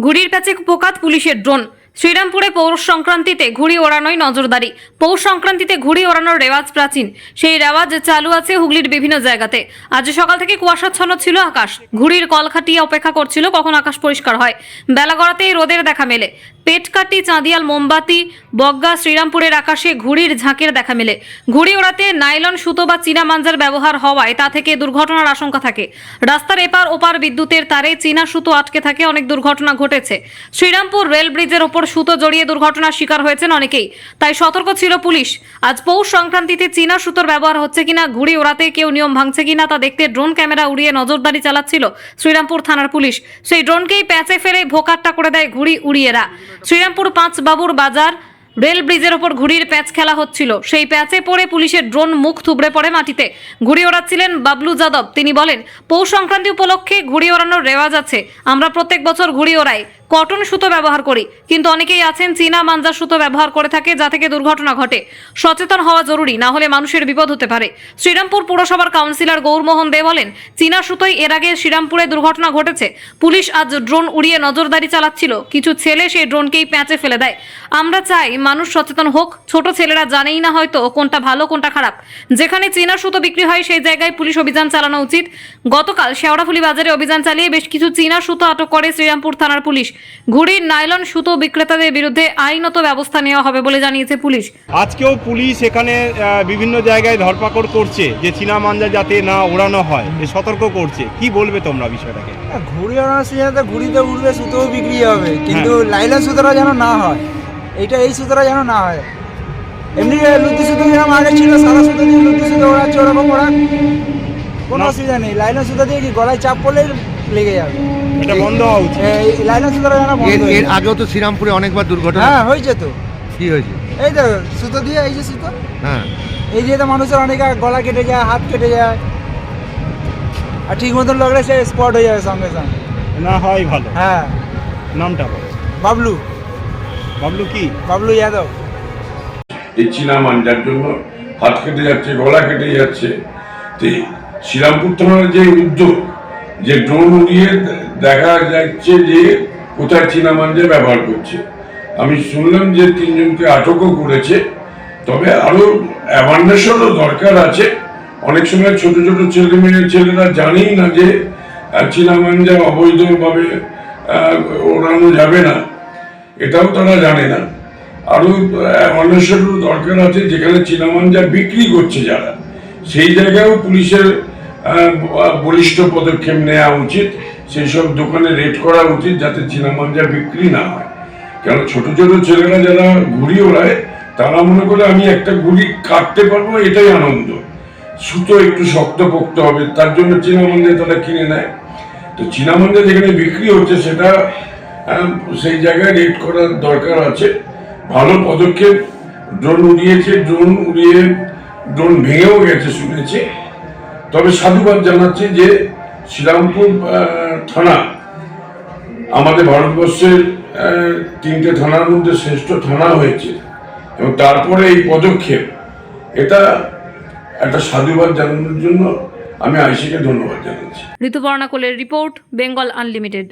ঘুড়ির কাছে পোকাত পুলিশের ড্রোন। শ্রীরামপুরে পৌষ সংক্রান্তিতে ঘুড়ি ওড়ানোই নজরদারি। পৌষ সংক্রান্তিতে ঘুড়ি ওড়ানোর রেওয়াজ প্রাচীন। সেই রেওয়াজ চালু আছে হুগলির বিভিন্ন জায়গাতে। আজ সকাল থেকে কুয়াশাচ্ছন্ন ছিল আকাশ। ঘুড়ির কলখাটিয়ে অপেক্ষা করছিল কখন আকাশ পরিষ্কার হয়। বেলা গড়াতেই রোদের দেখা মেলে। পেটকাটি, চাঁদিয়াল, মোমবাতি, বগ্গা, শ্রীরামপুরের আকাশে ঘুড়ির ঝাঁকের দেখা মেলে। ঘুড়ি ওড়াতে নাইলন, সুতো বা চীনা মাঞ্জার ব্যবহার হওয়ায় তা থেকে দুর্ঘটনার আশঙ্কা থাকে। রাস্তার এপার ওপার বিদ্যুতের তারে চীনা সুতো আটকে থাকে, অনেক দুর্ঘটনা ঘটেছে। শ্রীরামপুর রেল ব্রিজের ওপর সুতো জড়িয়ে দুর্ঘটনার শিকার হয়েছেন অনেকেই। তাই সতর্ক ছিল পুলিশ। আজ পৌষ সংক্রান্তিতে চীনা সুতোর ব্যবহার হচ্ছে কিনা, ঘুড়ি ওড়াতে কেউ নিয়ম ভাঙছে কিনা তা দেখতে ড্রোন ক্যামেরা উড়িয়ে নজরদারি চালাচ্ছিল শ্রীরামপুর থানার পুলিশ। সেই ড্রোনকেই প্যাঁচে ফেলে ভোকাট্টা করে দেয় ঘুড়ি উড়িয়েরা শ্রীরামপুর পাঁচ বাবুর বাজার রেল ব্রিজের ওপর ঘুড়ির প্যাচ খেলা হচ্ছিল। সেই প্যাচে পড়ে পুলিশের ড্রোন মুখ থুবড়ে পড়ে মাটিতে। ঘুড়ি ওড়াচ্ছিলেন বাবলু যাদব। তিনি বলেন, পৌষ সংক্রান্তি উপলক্ষে ঘুড়ি ওড়ানোর রেওয়াজ আছে। আমরা প্রত্যেক বছর ঘুড়ি ওড়াই। কটন সুতো ব্যবহার করি। কিন্তু অনেকেই আছেন চীনা মাঞ্জার সুতো ব্যবহার করে থাকে, যা থেকে দুর্ঘটনা ঘটে। সচেতন হওয়া জরুরি, না হলে মানুষের বিপদ হতে পারে। শ্রীরামপুর পুরসভার কাউন্সিলর গৌরমোহন দে বলেন, চীনা সুতোই এর আগে শ্রীরামপুরে দুর্ঘটনা ঘটেছে। পুলিশ আজ ড্রোন উড়িয়ে নজরদারি চালাচ্ছিল। কিছু ছেলে সেই ড্রোনকেই প্যাঁচে ফেলে দেয়। আমরা চাই মানুষ সচেতন হোক, ছোট ছেলেরা জানেই না হয়তো কোনটা ভালো, কোনটা খারাপ। যেখানে চীনা সুতো বিক্রি হয়, সেই জায়গায় পুলিশ অভিযান চালানো উচিত। গতকাল শেওড়াফুলি বাজারে অভিযান চালিয়ে বেশ কিছু চীনা সুতো আটক করে শ্রীরামপুর থানার পুলিশ। ঘুড়ির নাইলন সুতো বিক্রেতাদের বিরুদ্ধে আইনত ব্যবস্থা নেওয়া হবে বলে জানিয়েছে পুলিশ। আজকেও পুলিশ এখানে বিভিন্ন জায়গায় ধরপাকড় করছে যে চীনা মাঞ্জা যাতে না ওড়ানো হয় এ সতর্ক করছে। কি বলবে তোমরা বিষয়টাকে? হ্যাঁ, ঘুড়ি ওড়ানোর সিজনে ঘুড়িতে উঠবে সুতোও বিক্রি হবে কিন্তু লাইলন সুতোটা যেন না হয় এইটা এই সুতোটা যেন না হয়। এমনি লুতি সুতো যেরকম আগে ছিল সাদা সুতো দিয়ে লুতি সুতো ওড়াচ্ছে ওরকম ওরা কোনো। অসুবিধা নেই। লাইলন সুতো দিয়ে কি গলায় চাপ পড়লে লেগে যাবে। এটা বন্ধ হওয়া উচিত। এই লাইলন সুতোটা যেন বন্ধ এর হয়ে এর যায়। আগেও তো শ্রীরামপুরে অনেকবার দুর্ঘটনা। হ্যাঁ হয়েছে তো। কি হয়েছে? এই তো সুতো দিয়ে এই যে সুতো। হ্যাঁ। এই দিয়ে তো মানুষের অনেক গলা কেটে যায় হাত কেটে যায়। আর ঠিক মতন লাগলে সে স্পট হয়ে যাবে সঙ্গে সঙ্গে। না হয় ভালো। হ্যাঁ। নামটা বলো। বাবলু। বাবলু কি? বাবলু যাদব। এই চীনা মাঞ্জার জন্য। হাত কেটে যাচ্ছে গলা কেটে যাচ্ছে। তো এই শ্রীরামপুর থানার যে উদ্যোগ যে ড্রোন উড়িয়ে দেখা যাচ্ছে যে কোথায় চীনা মাঞ্জা ব্যবহার করছে। আমি শুনলাম যে তিনজনকে আটকও করেছে। তবে আরও অ্যাওয়ারনেসেরও দরকার আছে। অনেক সময় ছোট ছোট ছেলে মেয়ে ছেলেরা জানেই না যে চীনা মাঞ্জা অবৈধভাবে ওড়ানো যাবে না। এটাও তারা জানে না। আরও অন্বেষণের দরকার আছে যেখানে চীনামাঞ্জা বিক্রি করছে যারা। সেই জায়গায়ও পুলিশের বলিষ্ঠ পদক্ষেপ নেওয়া উচিত সেই সব দোকানে রেড করা উচিত যাতে চীনামাঞ্জা বিক্রি না হয়। কেন ছোট ছোট ছেলেরা যারা ঘুড়ি ওড়ায়, তারা মনে করে আমি একটা ঘুড়ি কাটতে পারব, এটাই আনন্দ। সুতো একটু শক্ত পোক্ত হবে, তার জন্য চীনামাঞ্জা তারা কিনে নেয়। তো চীনামাঞ্জা যেখানে বিক্রি হচ্ছে, সেটা সেই জায়গায় রেড করার দরকার আছে। ভালো পদক্ষেপ ড্রোন উড়িয়েছে ড্রোন উড়িয়ে ড্রোন ভেঙেও গেছে, শুনেছি। তবে সাধুবাদ জানাচ্ছি যে শ্রীরামপুর থানা, আমাদের ভারতবর্ষের তিনটে থানার মধ্যে শ্রেষ্ঠ থানা হয়েছে। এবং তারপরে এই পদক্ষেপ, এটা একটা সাধুবাদ জানানোর জন্য আমি আইসিকে ধন্যবাদ জানাচ্ছি। ঋতুপর্ণা কোলের রিপোর্ট, বেঙ্গল আনলিমিটেড।